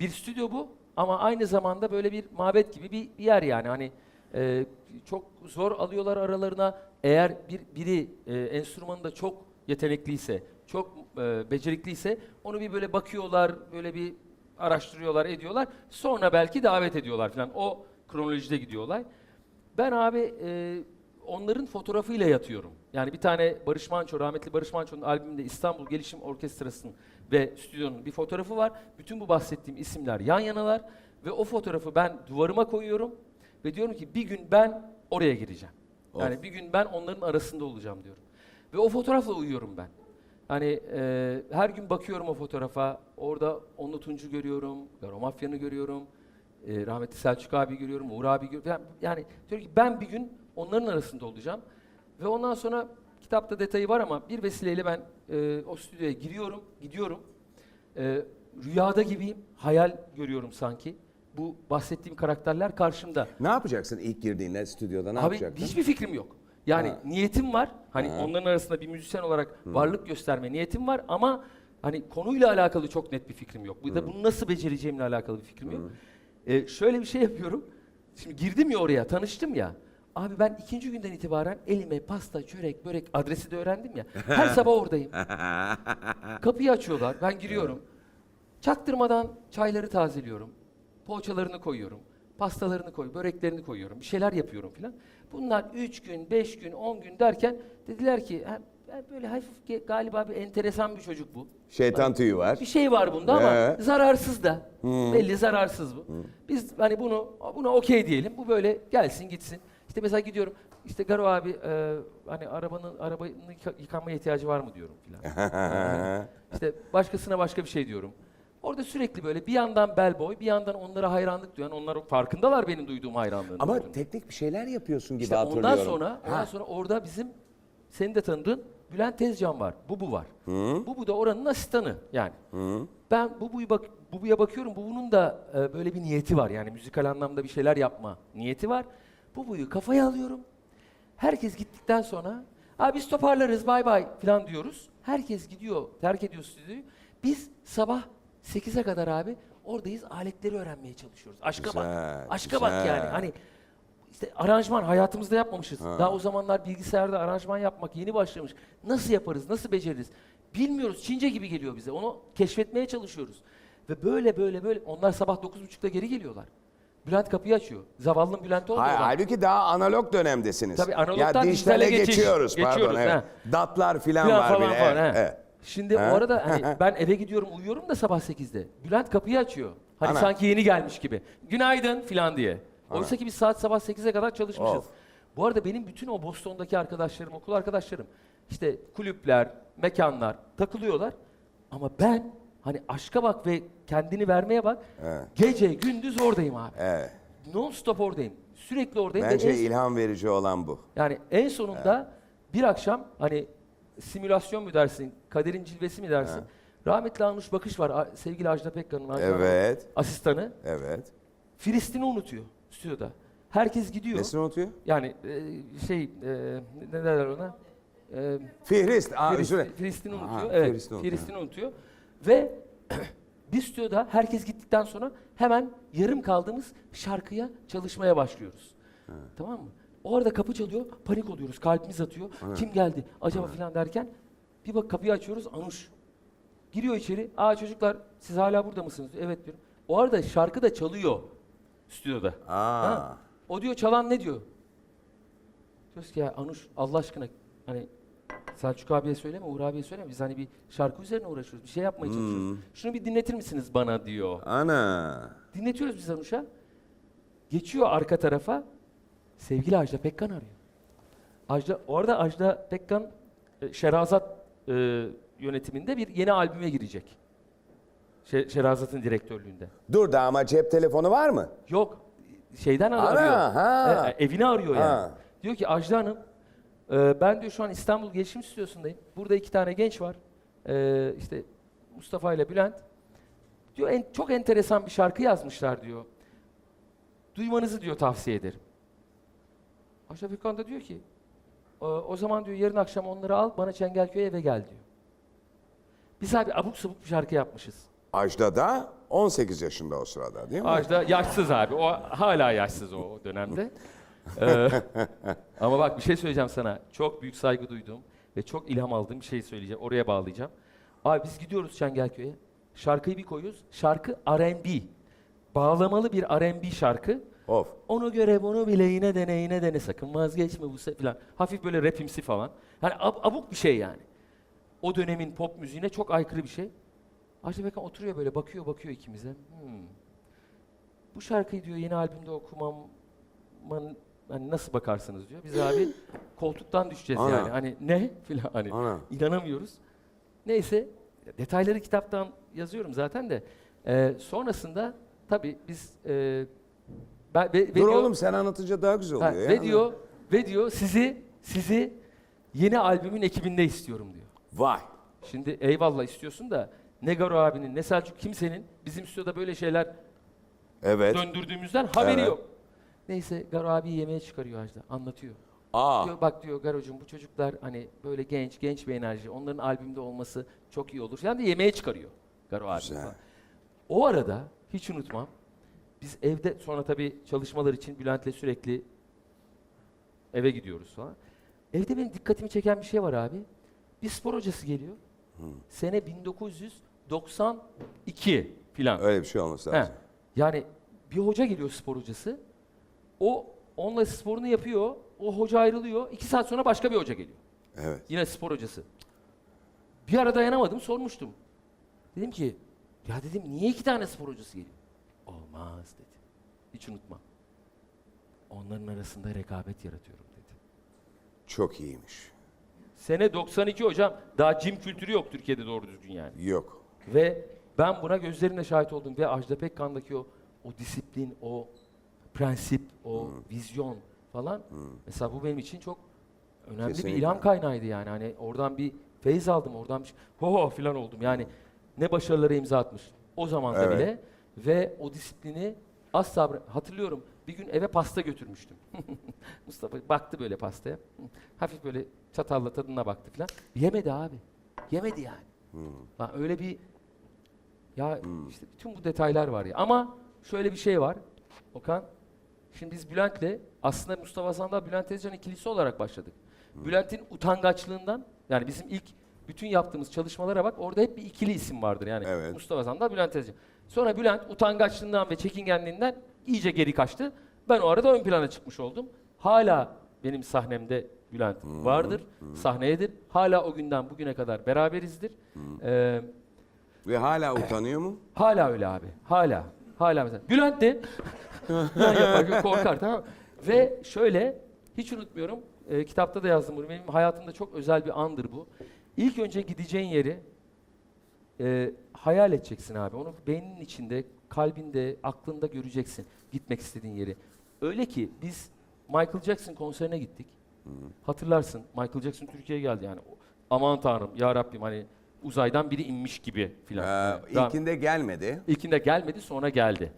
bir stüdyo bu ama aynı zamanda böyle bir mabet gibi bir bir yer yani. Hani e, çok zor alıyorlar aralarına. Eğer bir biri e, enstrümanında çok yetenekliyse, çok e, becerikliyse onu bir böyle bakıyorlar, böyle bir araştırıyorlar, ediyorlar. Sonra belki davet ediyorlar falan. O kronolojide gidiyor olay. Ben abi e, onların fotoğrafıyla yatıyorum. Yani bir tane Barış Manço, rahmetli Barış Manço'nun albümünde İstanbul Gelişim Orkestrası'nın ve stüdyonun bir fotoğrafı var. Bütün bu bahsettiğim isimler yan yanalar ve o fotoğrafı ben duvarıma koyuyorum ve diyorum ki bir gün ben oraya gireceğim. Yani Of. bir gün ben onların arasında olacağım diyorum. Ve o fotoğrafla uyuyorum ben. Hani e, her gün bakıyorum o fotoğrafa. Orada Onlu Tunç'u görüyorum, Garo Mafyan'ı görüyorum. E, rahmetli Selçuk abi görüyorum, Uğur abi görüyorum. Yani, yani diyorum ki ben bir gün onların arasında olacağım. Ve ondan sonra kitapta detayı var ama bir vesileyle ben e, o stüdyoya giriyorum, gidiyorum. E, rüyada gibiyim, hayal görüyorum sanki. Bu bahsettiğim karakterler karşımda. Ne yapacaksın ilk girdiğinde stüdyoda ne Abi yapacaksın? hiçbir fikrim yok. Yani Ha. niyetim var. Hani Ha. onların arasında bir müzisyen olarak varlık gösterme niyetim var ama hani konuyla alakalı çok net bir fikrim yok. Bu da bunu nasıl becereceğimle alakalı bir fikrim yok. Ee, şöyle bir şey yapıyorum. Şimdi girdim ya oraya, tanıştım ya. Abi ben ikinci günden itibaren elime pasta, çörek, börek adresi de öğrendim ya. Her sabah oradayım. Kapıyı açıyorlar, ben giriyorum. Çaktırmadan çayları tazeliyorum. Poğaçalarını koyuyorum. Pastalarını koy, böreklerini koyuyorum. Bir şeyler yapıyorum filan. Bunlar üç gün, beş gün, on gün derken dediler ki "Ha, ben böyle hafif ge- galiba bir enteresan bir çocuk bu. Şeytan tüyü var. Bir şey var bunda ama Ee? zararsız da. Belli zararsız bu. Biz hani bunu buna okey diyelim. Bu böyle gelsin gitsin. İşte mesela gidiyorum. İşte Garo abi e, hani arabanın arabanın yıka- yıkanmaya ihtiyacı var mı diyorum filan. İşte başkasına başka bir şey diyorum. Orada sürekli böyle bir yandan bel boy, bir yandan onlara hayranlık duyan, onlar farkındalar benim duyduğum hayranlığın. Ama teknik bir şeyler yapıyorsun gibi İşte hatırlıyorum. ondan sonra, ondan sonra orada bizim senin de tanıdığın Bülent Tezcan var. Bubu var. Bubu da oranın asistanı yani. Ben Bubu'yu bak Bubu'ya bakıyorum. Bubu'nun da e, böyle bir niyeti var. Yani müzikal anlamda bir şeyler yapma niyeti var. Bubu'yu kafaya alıyorum. Herkes gittikten sonra Abi biz toparlarız bay bay falan diyoruz. Herkes gidiyor, terk ediyor stüdyoyu. Biz sabah 8'e kadar abi oradayız aletleri öğrenmeye çalışıyoruz. Aşka Güzel, bak. Aşka bak güzel. yani. Hani işte aranjman hayatımızda yapmamışız. Daha o zamanlar bilgisayarda aranjman yapmak yeni başlamış. Nasıl yaparız, nasıl beceririz? Bilmiyoruz. Çince gibi geliyor bize. Onu keşfetmeye çalışıyoruz. Ve böyle böyle böyle onlar sabah 9.30'da geri geliyorlar. Bülent kapıyı açıyor. Zavallım Bülent olmuyor. Hayır, halbuki daha analog dönemdesiniz. Tabii ya analogdan dijitale dijitale geçiş. geçiyoruz. Pardon, Geçiyoruz, evet. ha. Datlar filan var falan bile. falan, evet, he. evet. Şimdi Ha? o arada hani ben eve gidiyorum uyuyorum da sabah 8'de. Bülent kapıyı açıyor. Hani Ana. sanki yeni gelmiş gibi. Günaydın filan diye. Oysa ki biz saat sabah 8'e kadar çalışmışız. Of. Bu arada benim bütün o Boston'daki arkadaşlarım, okul arkadaşlarım işte kulüpler, mekanlar takılıyorlar. Ama ben hani aşka bak ve kendini vermeye bak. Evet. Gece gündüz oradayım abi. Evet. Non stop oradayım. Sürekli oradayım. ve Bence en- ilham verici olan bu. yani en sonunda bir akşam hani simülasyon mu dersin, kaderin cilvesi mi dersin? Rahmetli Anuş Bakış var, a- sevgili Ajda Pekkan'ın Ajda Hanım'ın Evet. asistanı. Evet. Filistin'i unutuyor stüdyoda. Herkes gidiyor. Nesini unutuyor? Yani e, şey, e, ne derler ona? E, Fihrist. Aa, Filistin, özür dilerim. Filistin'i Aha, unutuyor. evet, Filistin'i unutuyor. Unutuyor. Ve bir stüdyoda herkes gittikten sonra hemen yarım kaldığımız şarkıya çalışmaya başlıyoruz. Tamam mı? O arada kapı çalıyor, panik oluyoruz, kalbimiz atıyor. Kim geldi acaba filan derken bir bak kapıyı açıyoruz, Anuş. Giriyor içeri, aa çocuklar siz hala burada mısınız? Evet diyorum. O arada şarkı da çalıyor stüdyoda. Aa. Ha. O diyor çalan ne diyor? Diyoruz ki ya Anuş Allah aşkına hani Selçuk abiye söyleme, Uğur abiye söyleme. Biz hani bir şarkı üzerine uğraşıyoruz. Bir şey yapmaya çalışıyoruz. Şunu bir dinletir misiniz bana diyor. Ana. Dinletiyoruz biz Anuş'a. Geçiyor arka tarafa. Sevgili Ajda Pekkan arıyor. Ajda, orada Ajda Pekkan e, Şerazat e, yönetiminde bir yeni albüme girecek. Şe- Şerazat'ın direktörlüğünde. Dur da ama cep telefonu var mı? Yok. Şeyden ar- Ana, arıyor. ha. E, e, evini arıyor yani. Ha. Diyor ki Ajda Hanım, e, ben diyor şu an İstanbul Gelişim Stüdyosu'ndayım. Burada iki tane genç var. E, işte Mustafa ile Bülent. Diyor en, çok enteresan bir şarkı yazmışlar diyor. Duymanızı diyor tavsiye ederim. Ajda Pekkan da diyor ki, "E, o zaman diyor yarın akşam onları al bana Çengelköy'e eve gel diyor. Biz abi abuk sabuk bir şarkı yapmışız. Ajda da 18 yaşında o sırada değil mi? Ajda yaşsız abi. O hala yaşsız o dönemde. Ee, ama bak bir şey söyleyeceğim sana. Çok büyük saygı duyduğum ve çok ilham aldığım bir şey söyleyeceğim. Oraya bağlayacağım. Abi biz gidiyoruz Çengelköy'e. Şarkıyı bir koyuyoruz. Şarkı R&B. Bağlamalı bir R&B şarkı. Of. Onu göre bunu bile yine dene yine dene sakın vazgeçme bu se falan. Hafif böyle rapimsi falan. Hani ab- abuk bir şey yani. O dönemin pop müziğine çok aykırı bir şey. Ajda Pekkan oturuyor böyle bakıyor bakıyor ikimize. Hmm. Bu şarkıyı diyor yeni albümde okumam hani nasıl bakarsınız diyor. Biz abi koltuktan düşeceğiz Ana. yani. Hani ne filan hani Ana. inanamıyoruz. Neyse detayları kitaptan yazıyorum zaten de. Ee, sonrasında tabii biz e, ben, ve, ve Dur diyor- oğlum sen anlatınca daha güzel Ha, oluyor ya. ve diyor ve diyor sizi sizi yeni albümün ekibinde istiyorum diyor. Vay. Şimdi eyvallah istiyorsun da ne Garo abinin ne Selçuk kimsenin bizim stüdyoda böyle şeyler Evet. döndürdüğümüzden haberi Evet. yok. Neyse Garo abi yemeğe çıkarıyor Ajda anlatıyor. Aa. Diyor, bak diyor Garo'cum bu çocuklar hani böyle genç genç bir enerji onların albümde olması çok iyi olur falan diye yemeğe çıkarıyor Garo abi. Güzel. falan. O arada hiç unutmam biz evde sonra tabii çalışmalar için Bülent'le sürekli eve gidiyoruz falan. Evde benim dikkatimi çeken bir şey var abi. Bir spor hocası geliyor. Sene 1992 filan. Öyle bir şey olması He. lazım. Yani bir hoca geliyor spor hocası. O onunla sporunu yapıyor. O hoca ayrılıyor. İki saat sonra başka bir hoca geliyor. Evet. Yine spor hocası. Bir ara dayanamadım sormuştum. Dedim ki ya dedim niye iki tane spor hocası geliyor? Olmaz dedi. Hiç unutmam. Onların arasında rekabet yaratıyorum dedi. Çok iyiymiş. Sene 92 hocam. Daha jim kültürü yok Türkiye'de doğru düzgün yani. Yok. Ve ben buna gözlerimle şahit oldum ve Ajda Pekkan'daki o o disiplin, o prensip, o vizyon falan mesela bu benim için çok önemli Kesinlikle. bir ilham kaynağıydı yani. Hani oradan bir feyiz aldım, oradan bir şey, ho falan oldum. Yani ne başarılara imza atmış o zaman da Evet. bile ve o disiplini asla hatırlıyorum. Bir gün eve pasta götürmüştüm. Mustafa baktı böyle pastaya. Hafif böyle çatalla tadına baktı falan. Yemedi abi. Yemedi yani. Lan öyle bir ya işte bütün bu detaylar var ya. Ama şöyle bir şey var. Okan. Şimdi biz Bülent'le aslında Mustafa Sandal Bülent Tezcan ikilisi olarak başladık. Bülent'in utangaçlığından yani bizim ilk bütün yaptığımız çalışmalara bak orada hep bir ikili isim vardır yani. Evet. Mustafa Sandal, Bülent Tezcan. Sonra Bülent utangaçlığından ve çekingenliğinden iyice geri kaçtı. Ben o arada ön plana çıkmış oldum. Hala benim sahnemde Bülent vardır, sahneyedir. Hala o günden bugüne kadar beraberizdir. Ee, Ve hala utanıyor mu? Hala öyle abi. Hala. Hala mesela. Bülent de yan yapar, korkar tamam mı? Ve şöyle hiç unutmuyorum. e, kitapta da yazdım bunu. Benim hayatımda çok özel bir andır bu. İlk önce gideceğin yeri e, hayal edeceksin abi. Onu beyninin içinde, kalbinde, aklında göreceksin gitmek istediğin yeri. Öyle ki biz Michael Jackson konserine gittik. Hatırlarsın Michael Jackson Türkiye'ye geldi yani. Aman tanrım ya Rabbim hani uzaydan biri inmiş gibi filan. Ee, ilkinde gelmedi. İlkinde gelmedi sonra geldi.